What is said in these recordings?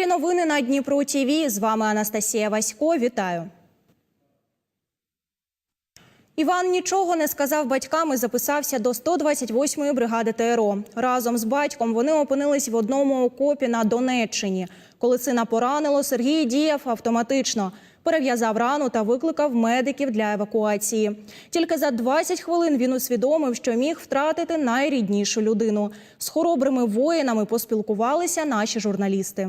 Ефірі новини на Дніпро ТІВІ. З вами Анастасія Васько. Вітаю. Іван нічого не сказав батькам і записався до 128-ї бригади ТРО. Разом з батьком вони опинились в одному окопі на Донеччині. Коли сина поранило, Сергій діяв автоматично. Перев'язав рану та викликав медиків для евакуації. Тільки за 20 хвилин він усвідомив, що міг втратити найріднішу людину. З хоробрими воїнами поспілкувалися наші журналісти.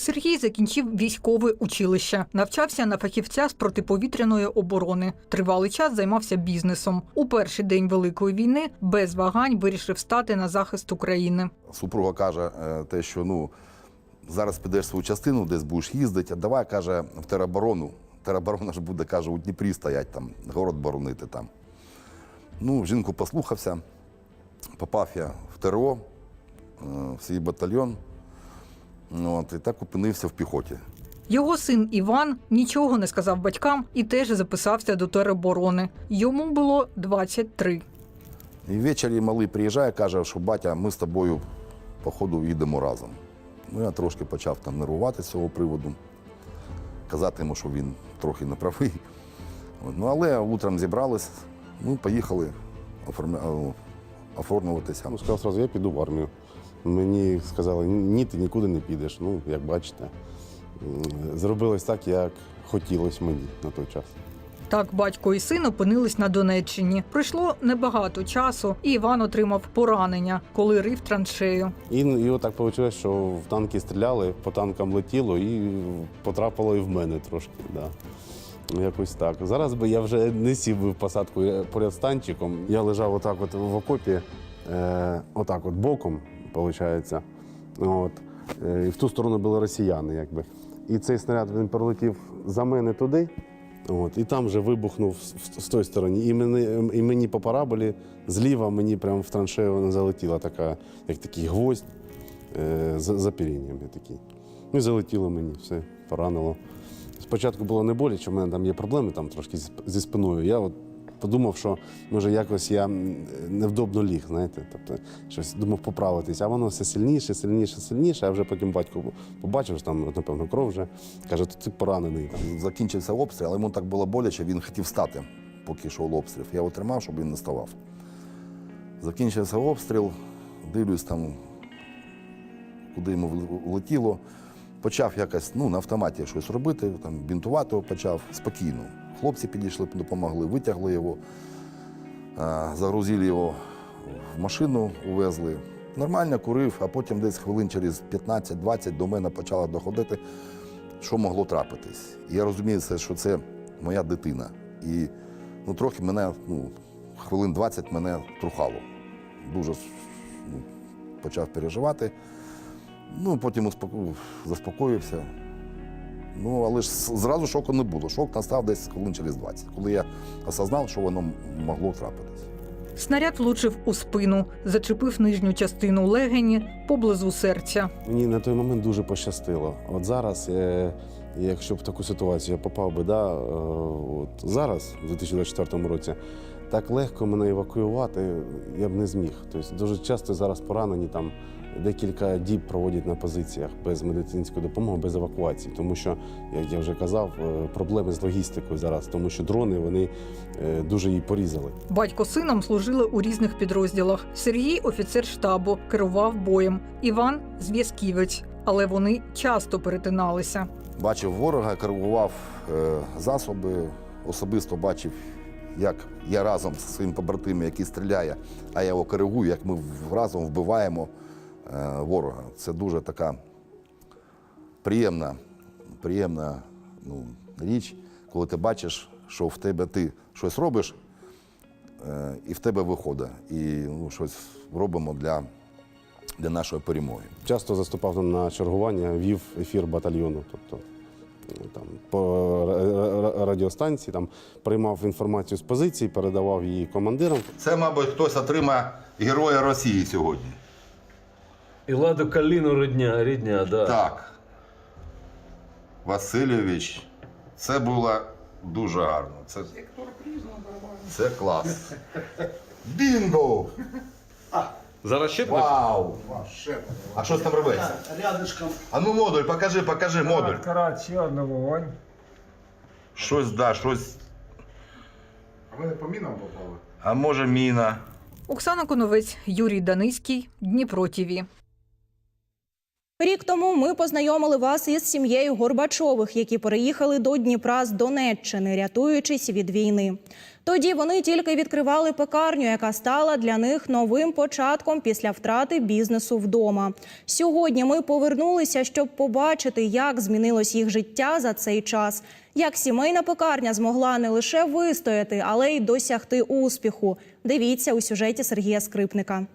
Сергій закінчив військове училище, навчався на фахівця з протиповітряної оборони. Тривалий час займався бізнесом. У перший день великої війни без вагань вирішив стати на захист України. Супруга каже е, те, що ну зараз підеш свою частину, десь будеш їздити. а Давай каже в тероборону. Тероборона ж буде, каже, у Дніпрі стоять там, город боронити там. Ну, жінку послухався, попав я в ТРО, е, в свій батальйон. От, і так опинився в піхоті. Його син Іван нічого не сказав батькам і теж записався до тероборони. Йому було 23. І ввечері малий приїжджає, каже, що батя, ми з тобою, походу, їдемо разом. Ну, я трошки почав там нервувати з цього приводу, казати йому, що він трохи не правий. Ну, але утром зібрались, ну, поїхали оформлюватися. Ну, сказав сразу, я піду в армію. Мені сказали, ні, ти нікуди не підеш. Ну, як бачите, зробилось так, як хотілося мені на той час. Так батько і син опинились на Донеччині. Пройшло небагато часу, і Іван отримав поранення, коли рив траншею. І, і отак вийшло, що в танки стріляли, по танкам летіло і потрапило і в мене трошки. Да. Якось так. Зараз би я вже не сів би в посадку поряд з танчиком. Я лежав отак от в окопі, е, отак от боком, виходить. От. Е, і в ту сторону були росіяни, якби. І цей снаряд він пролетів за мене туди. От, і там вже вибухнув з, тої сторони. І мені, і мені по параболі зліва мені прямо в траншею залетіла така, як такий гвоздь е, за, пірінням. такий. Ну і залетіло мені, все, поранило. Спочатку було не боляче, у мене там є проблеми там трошки зі спиною. Я от подумав, що може якось я невдобно ліг, знаєте, тобто щось думав поправитись, а воно все сильніше, сильніше, сильніше. А вже потім батько побачив, що там, напевно, кров вже. Каже, то ти поранений. Закінчився обстріл, але йому так було боляче, він хотів встати, поки йшов обстріл. Я його тримав, щоб він не ставав. Закінчився обстріл, дивлюсь там, куди йому влетіло. Почав якось ну, на автоматі щось робити, там, бінтувати почав спокійно. Хлопці підійшли, допомогли, витягли його, загрузили його в машину, увезли. Нормально курив, а потім десь хвилин через 15-20 до мене почало доходити, що могло трапитись. І я розумію, що це моя дитина. І ну, трохи мене, ну, хвилин 20 мене трухало. Дуже ну, почав переживати. Ну, потім успоко- заспокоївся. Ну, але ж зразу шоку не було. Шок настав десь хвилин через 20, коли я осознав, що воно могло трапитись. Снаряд влучив у спину, зачепив нижню частину легені поблизу серця. Мені на той момент дуже пощастило. От зараз, е, якщо б в таку ситуацію я попав би, да, е, от зараз, у 2024 році, так легко мене евакуювати я б не зміг. Тобто дуже часто зараз поранені там декілька діб проводять на позиціях без медицинської допомоги, без евакуації. Тому що, як я вже казав, е, проблеми з логістикою зараз, тому що дрони вони е, дуже її порізали. Батько сином служили у різних підрозділах. Сергій офіцер штабу, керував боєм. Іван зв'язківець, але вони часто перетиналися. Бачив ворога, коригував е, засоби, особисто бачив, як я разом зі своїм побратимом, який стріляє, а я його коригую, як ми разом вбиваємо е, ворога. Це дуже така приємна, приємна ну, річ, коли ти бачиш, що в тебе ти щось робиш, е, і в тебе виходить. І ну, щось робимо для, для нашої перемоги. Часто заступав на чергування, вів ефір батальйону. Тобто там, по ра- ра- радіостанції там, приймав інформацію з позиції, передавав її командирам. Це, мабуть, хтось отримає Героя Росії сьогодні. І Ладу Каліну рідня, рідня, да. Так. Васильович, це було дуже гарно. Це, це клас. Бінго! Зараз ще так? Вау! А що там робиться? Рядышком. А ну модуль, покажи, покажи модуль. Карат, ще одна вогонь. Щось, да, щось. А ми не по мінам попали. А може міна. Оксана Коновець, Юрій Даниський, Дніпро ТІВІ. Рік тому ми познайомили вас із сім'єю Горбачових, які переїхали до Дніпра з Донеччини, рятуючись від війни. Тоді вони тільки відкривали пекарню, яка стала для них новим початком після втрати бізнесу вдома. Сьогодні ми повернулися, щоб побачити, як змінилось їх життя за цей час. Як сімейна пекарня змогла не лише вистояти, але й досягти успіху. Дивіться у сюжеті Сергія Скрипника.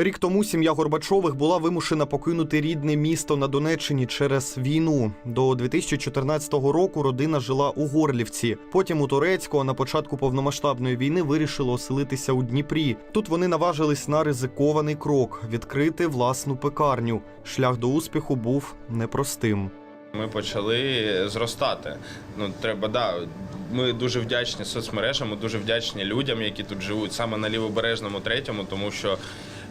Рік тому сім'я Горбачових була вимушена покинути рідне місто на Донеччині через війну. До 2014 року родина жила у Горлівці. Потім у Турецьку, а на початку повномасштабної війни вирішили оселитися у Дніпрі. Тут вони наважились на ризикований крок відкрити власну пекарню. Шлях до успіху був непростим. Ми почали зростати. Ну треба да. Ми дуже вдячні соцмережам, ми дуже вдячні людям, які тут живуть саме на лівобережному третьому, тому що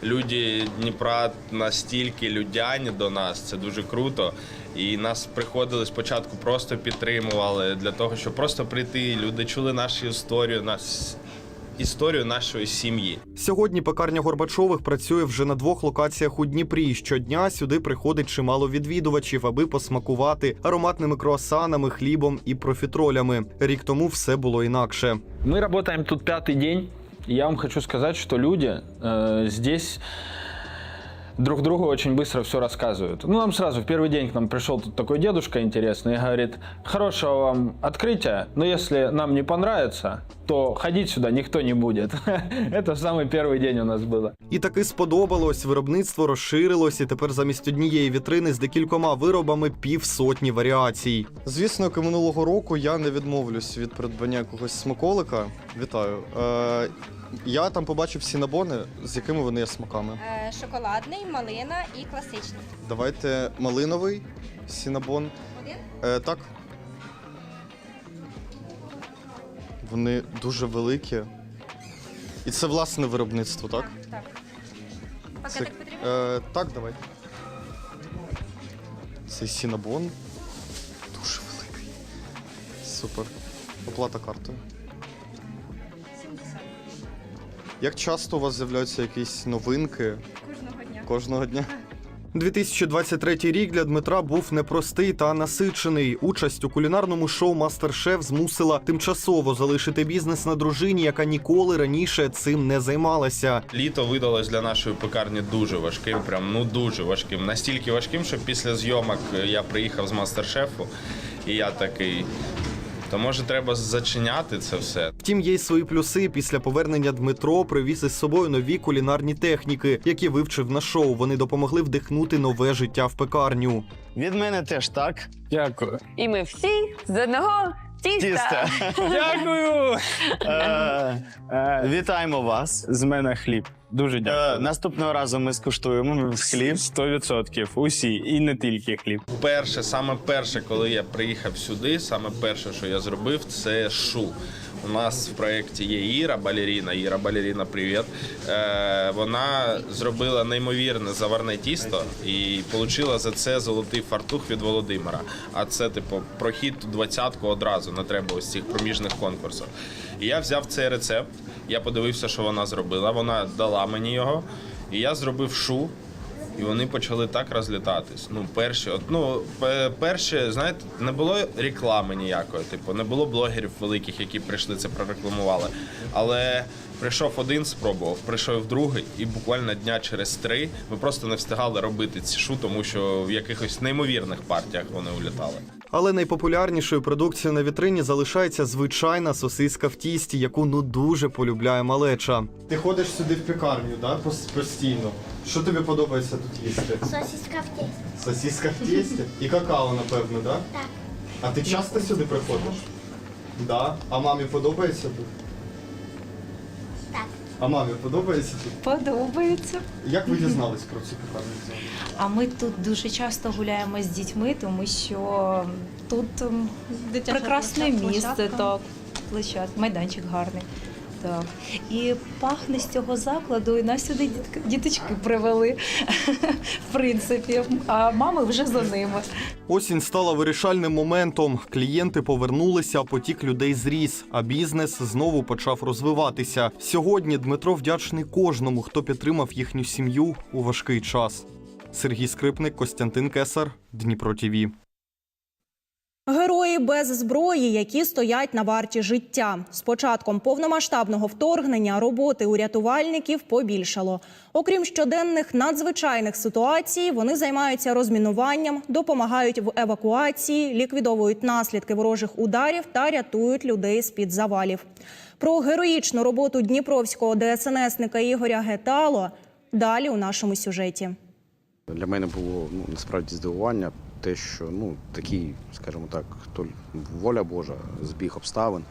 люди Дніпра настільки людяні до нас, це дуже круто. І нас приходили спочатку, просто підтримували для того, щоб просто прийти. Люди чули нашу історію, нас історію нашої сім'ї. Сьогодні пекарня Горбачових працює вже на двох локаціях у Дніпрі. Щодня сюди приходить чимало відвідувачів, аби посмакувати ароматними круасанами, хлібом і профітролями. Рік тому все було інакше. Мы работаем тут пятый день И я вам хочу сказать, что люди э, здесь друг другу очень быстро все рассказывают. Ну, нам сразу в первый день к нам пришел тут такой дедушка интересный и говорит, хорошего вам открытия, но если нам не понравится, то ходить сюда никто не будет. Это самый первый день у нас было. І таки сподобалось. Виробництво розширилось, і тепер замість однієї вітрини з декількома виробами півсотні варіацій. Звісно, як і минулого року я не відмовлюсь від придбання якогось смаколика. Вітаю. Е, я там побачив сінабони, з якими вони є смаками. Е, Шоколадний, малина і класичний. Давайте малиновий сінабон. Один? Е, так. Вони дуже великі. І це власне виробництво, так? Так. Це, Пакетик потрібен? е, так, давай. Цей сінабон. Дуже великий. Супер. Оплата картою. Як часто у вас з'являються якісь новинки Кожного дня. кожного дня? 2023 рік для Дмитра був непростий та насичений. Участь у кулінарному шоу Мастер-Шеф змусила тимчасово залишити бізнес на дружині, яка ніколи раніше цим не займалася. Літо видалось для нашої пекарні дуже важким, прям ну дуже важким. Настільки важким, що після зйомок я приїхав з мастер-шефу, і я такий. То може треба зачиняти це все. Втім, є й свої плюси. Після повернення Дмитро привіз із собою нові кулінарні техніки, які вивчив на шоу. Вони допомогли вдихнути нове життя в пекарню. Від мене теж так. Дякую. І ми всі з одного тіста. Дякую. Вітаємо вас. З мене хліб. Дуже дякую. Наступного разу ми скуштуємо хліб. 100%. Усі, і не тільки хліб. Перше, саме перше, коли я приїхав сюди, саме перше, що я зробив, це шу. У нас в проєкті є Іра Балеріна. Іра Балеріна, привіт. Е, вона зробила неймовірне заварне тісто і отримала за це золотий фартух від Володимира. А це, типу, прохід двадцятку одразу, не треба ось цих проміжних конкурсів. І я взяв цей рецепт, я подивився, що вона зробила. Вона дала мені його, і я зробив шу. І вони почали так розлітатись. Ну, перші, от, ну, перше, знаєте, не було реклами ніякої, типу, не було блогерів великих, які прийшли це прорекламували. Але прийшов один, спробував, прийшов другий, і буквально дня через три ми просто не встигали робити ці шу, тому що в якихось неймовірних партіях вони улітали. Але найпопулярнішою продукцією на вітрині залишається звичайна сосиска в тісті, яку ну дуже полюбляє малеча. Ти ходиш сюди в пекарню, да? постійно. Що тобі подобається тут їсти? Сосиска в тісті. Сосиска в тісті і какао, напевно, да? Так. А ти часто сюди приходиш? Да. А мамі подобається тут? А мамі подобається тут? Подобається. Як ви дізнались про цю пекарню? А ми тут дуже часто гуляємо з дітьми, тому що тут ем, прекрасне місце, так, площад, майданчик гарний. Так. І пахне з цього закладу, і нас сюди діточки привели, в принципі, а мами вже за ними. Осінь стала вирішальним моментом. Клієнти повернулися, потік людей зріс, а бізнес знову почав розвиватися. Сьогодні Дмитро вдячний кожному, хто підтримав їхню сім'ю у важкий час. Сергій Скрипник, Костянтин Кесар, Дніпро ТІВІ. Герої без зброї, які стоять на варті життя. З початком повномасштабного вторгнення роботи у рятувальників побільшало. Окрім щоденних надзвичайних ситуацій, вони займаються розмінуванням, допомагають в евакуації, ліквідовують наслідки ворожих ударів та рятують людей з під завалів. Про героїчну роботу дніпровського ДСНСника Ігоря Гетало далі у нашому сюжеті. Для мене було ну, насправді здивування те, що ну, такий, скажімо так, то воля Божа, збіг обставин,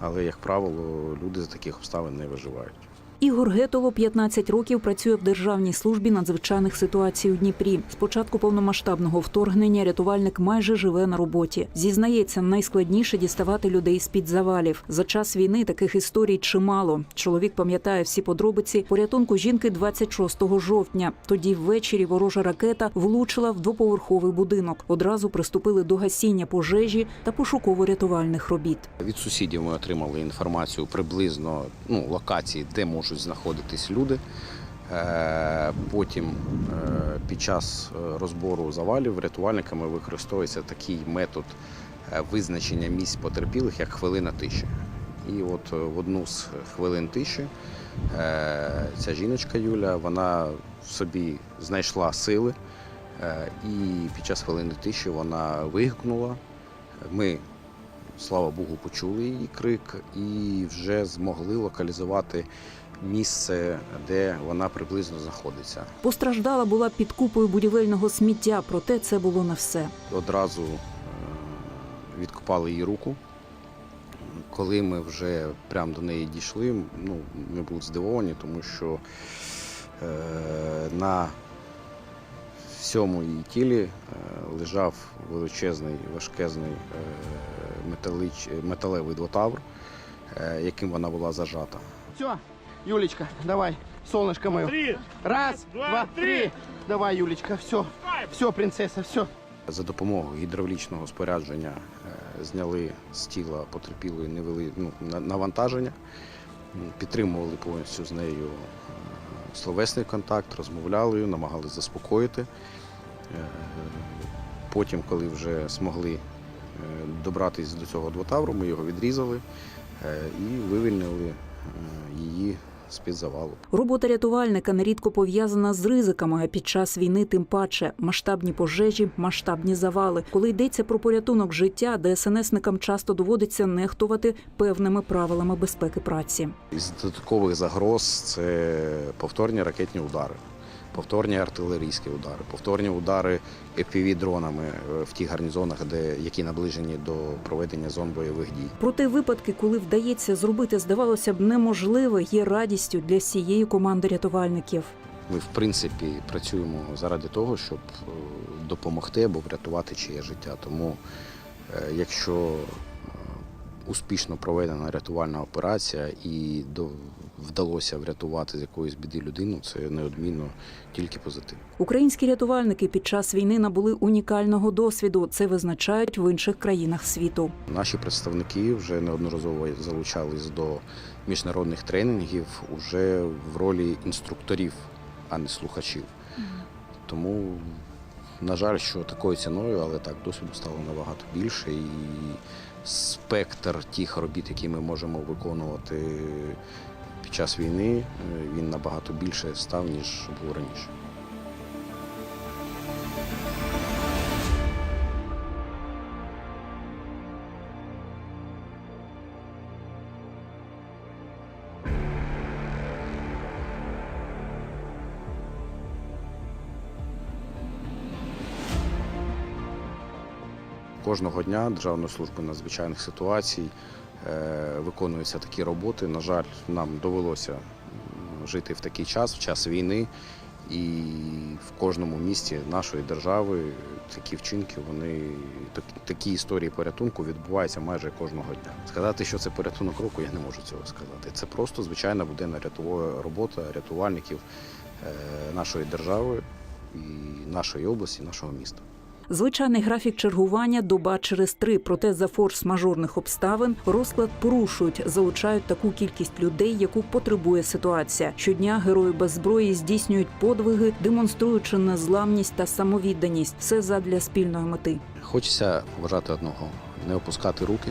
але, як правило, люди за таких обставин не виживають. Ігор Гетоло 15 років працює в Державній службі надзвичайних ситуацій у Дніпрі. З початку повномасштабного вторгнення рятувальник майже живе на роботі. Зізнається, найскладніше діставати людей з під завалів. За час війни таких історій чимало. Чоловік пам'ятає всі подробиці порятунку жінки 26 жовтня. Тоді ввечері ворожа ракета влучила в двоповерховий будинок. Одразу приступили до гасіння пожежі та пошуково-рятувальних робіт. Від сусідів ми отримали інформацію приблизно ну, локації, де можуть знаходитись люди. Е, Потім е, під час е, розбору завалів рятувальниками використовується такий метод визначення місць потерпілих, як хвилина тиші. І от в одну з хвилин тиші ця жіночка Юля, вона собі знайшла сили, і під час хвилини тиші вона вигукнула. Ми слава Богу, почули її крик і вже змогли локалізувати місце, де вона приблизно знаходиться. Постраждала була під купою будівельного сміття, проте це було не все. Одразу е, відкопали її руку. Коли ми вже прямо до неї дійшли, ну, ми були здивовані, тому що е, на всьому її тілі е, лежав величезний, важкезний е, металич, металевий двотавр, е, яким вона була зажата. Все, Юлечка, давай, солнышко мое. Три. Раз, два, три. Давай, Юлечка, все. Все, принцесса, все. За допомогою гідравлічного спорядження зняли з тіла потерпілої, не вели ну, на- навантаження, підтримували повністю з нею словесний контакт, розмовляли, намагалися заспокоїти. Е, Потім, коли вже змогли е, добратися до цього двотавру, ми його відрізали е, і вивільнили е, її з-під завалу. Робота рятувальника нерідко пов'язана з ризиками, а під час війни тим паче масштабні пожежі, масштабні завали. Коли йдеться про порятунок життя, ДСНСникам часто доводиться нехтувати певними правилами безпеки праці. Із додаткових загроз це повторні ракетні удари, повторні артилерійські удари, повторні удари FPV-дронами е, в тих гарнізонах, де які наближені до проведення зон бойових дій. Проте випадки, коли вдається зробити, здавалося б, неможливе, є радістю для всієї команди рятувальників. Ми, в принципі, працюємо заради того, щоб е, допомогти або врятувати чиє життя. Тому, е, якщо успішно проведена рятувальна операція і до- вдалося врятувати з якоїсь біди людину, це неодмінно тільки позитив. Українські рятувальники під час війни набули унікального досвіду. Це визначають в інших країнах світу. Наші представники вже неодноразово залучались до міжнародних тренінгів уже в ролі інструкторів, а не слухачів. Тому, на жаль, що такою ціною, але так досвіду стало набагато більше. І спектр тих робіт, які ми можемо виконувати час війни, е, він набагато більше став, ніж був раніше. Кожного дня Державною службою надзвичайних ситуацій виконуються такі роботи. На жаль, нам довелося жити в такий час, в час війни. І в кожному місті нашої держави такі вчинки, вони так- такі історії порятунку відбуваються майже кожного дня. Сказати, що це порятунок року, я не можу цього сказати. Це просто звичайна буденна рятова робота рятувальників е, нашої держави і нашої області, нашого міста. Звичайний графік чергування доба через три. Проте за форс-мажорних обставин розклад порушують, залучають таку кількість людей, яку потребує ситуація. Щодня герої без зброї здійснюють подвиги, демонструючи незламність та самовідданість. Все задля спільної мети. Хочеться вважати одного: не опускати руки,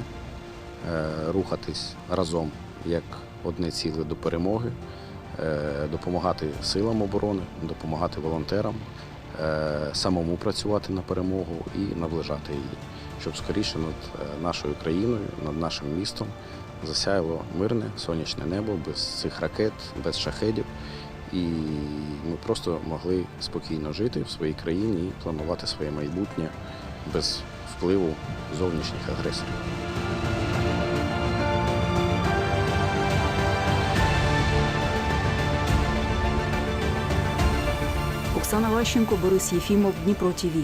е, рухатись разом як одне ціле до перемоги, е, допомагати силам оборони, допомагати волонтерам, самому працювати на перемогу і наближати її, щоб скоріше над е, нашою країною, над нашим містом засяяло мирне сонячне небо без цих ракет, без шахедів. І ми просто могли спокійно жити в своїй країні і планувати своє майбутнє без впливу зовнішніх агресорів. Оксана Ващенко, Борис Єфімов, Дніпро ТІВІ.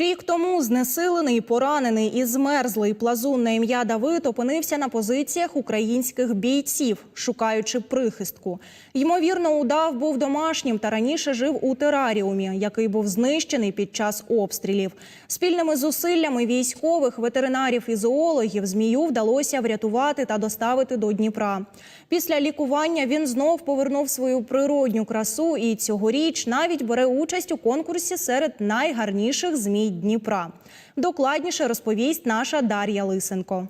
Рік тому знесилений, поранений і змерзлий плазун на ім'я Давид опинився на позиціях українських бійців, шукаючи прихистку. Ймовірно, удав був домашнім та раніше жив у тераріумі, який був знищений під час обстрілів. Спільними зусиллями військових, ветеринарів і зоологів змію вдалося врятувати та доставити до Дніпра. Після лікування він знов повернув свою природню красу і цьогоріч навіть бере участь у конкурсі серед найгарніших змій Дніпра. Докладніше розповість наша Дар'я Лисенко.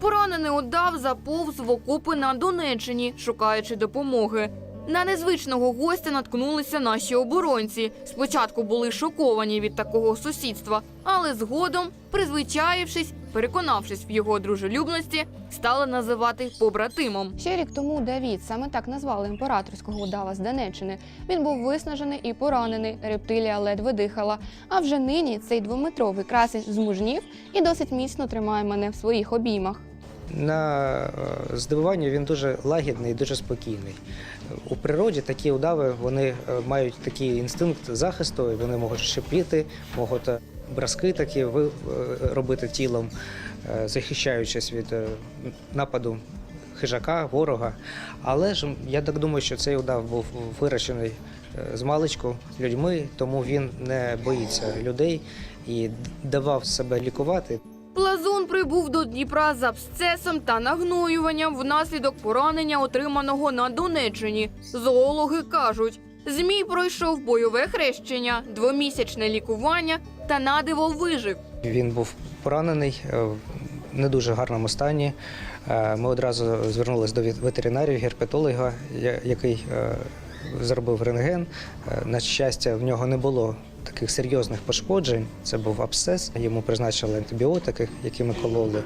Поранений удав заповз в окопи на Донеччині, шукаючи допомоги. На незвичного гостя наткнулися наші оборонці. Спочатку були шоковані від такого сусідства, але згодом, призвичаївшись, переконавшись в його дружелюбності, стали називати побратимом. Ще рік тому Давід саме так назвали імператорського удава з Донеччини. Він був виснажений і поранений. Рептилія ледве дихала. А вже нині цей двометровий красень змужнів і досить міцно тримає мене в своїх обіймах. На е, здивування він дуже лагідний дуже спокійний. У природі такі удави вони е, мають такий інстинкт захисту, вони можуть шипіти, можуть е, браски такі робити тілом, захищаючись від нападу хижака, ворога. Але ж я так думаю, що цей удав був вирощений з маличку людьми, тому він не боїться людей і давав себе лікувати. Плазун прибув до Дніпра з абсцесом та нагноюванням внаслідок поранення, отриманого на Донеччині. Зоологи кажуть, змій пройшов бойове хрещення, двомісячне лікування та надиво вижив. Він був поранений е, в не дуже гарному стані. Е, Ми одразу звернулися до вет- ветеринарів, герпетолога, який е, зробив рентген. На щастя, в нього не було таких серйозних пошкоджень. Це був абсцес. Йому призначили антибіотики, які ми кололи,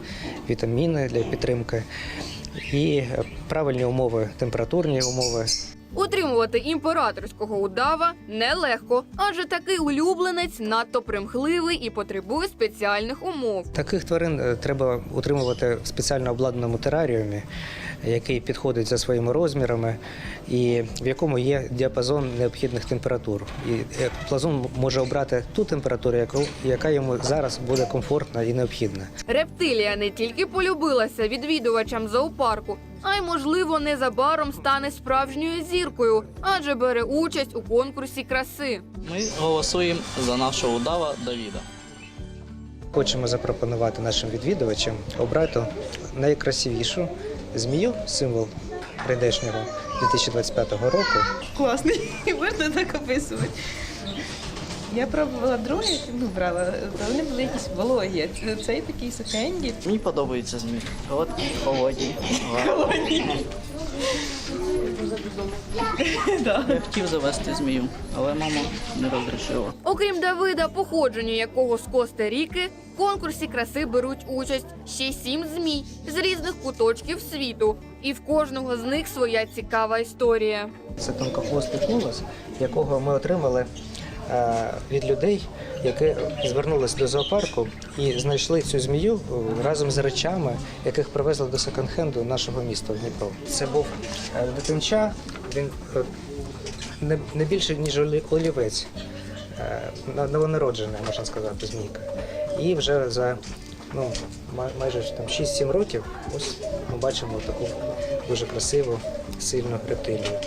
вітаміни для підтримки. І е, правильні умови, температурні умови Утримувати імператорського удава нелегко, адже такий улюбленець надто примхливий і потребує спеціальних умов. Таких тварин е, треба утримувати в спеціально обладнаному тераріумі, який підходить за своїми розмірами, і в якому є діапазон необхідних температур. І е, плазун може обрати ту температуру, яка йому зараз буде комфортна і необхідна. Рептилія не тільки полюбилася відвідувачам зоопарку, а й, можливо, незабаром стане справжньою зіркою, адже бере участь у конкурсі краси. Ми голосуємо за нашого удава Давіда. Хочемо запропонувати нашим відвідувачам обрати найкрасивішу змію, символ прийдешнього 2025 року. Класний, можна так описувати. Я пробувала другі, ну брала, то вони були якісь вологі. а Цей такий сухенький. Мені подобається змій. От холодні. Холодні. Я хотів завести змію, але мама не розрішила. Окрім Давида, походження якого з Коста-Ріки, в конкурсі краси беруть участь ще сім змій з різних куточків світу, і в кожного з них своя цікава історія. Це тонкохвостий колос, якого ми отримали від людей, які звернулись до зоопарку і знайшли цю змію е, разом з речами, яких привезли до секонд-хенду нашого міста в Дніпро. Це був е, дитинча, він е, не, більше ніж олі- олівець, е, новонароджена, можна сказати, змійка. І вже за ну, майже там 6-7 років ось ми бачимо таку дуже красиву, сильну рептилію.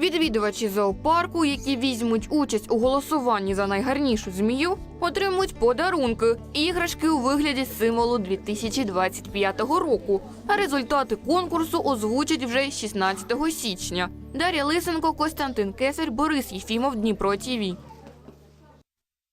Відвідувачі зоопарку, які візьмуть участь у голосуванні за найгарнішу змію, отримують подарунки іграшки у вигляді символу 2025 року. А результати конкурсу озвучать вже 16 січня. Дар'я Лисенко, Костянтин Кесар, Борис Єфімов, Дніпро ТІВІ.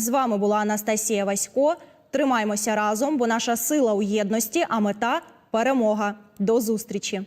З вами була Анастасія Васько. Тримаймося разом, бо наша сила у єдності, а мета перемога. До зустрічі.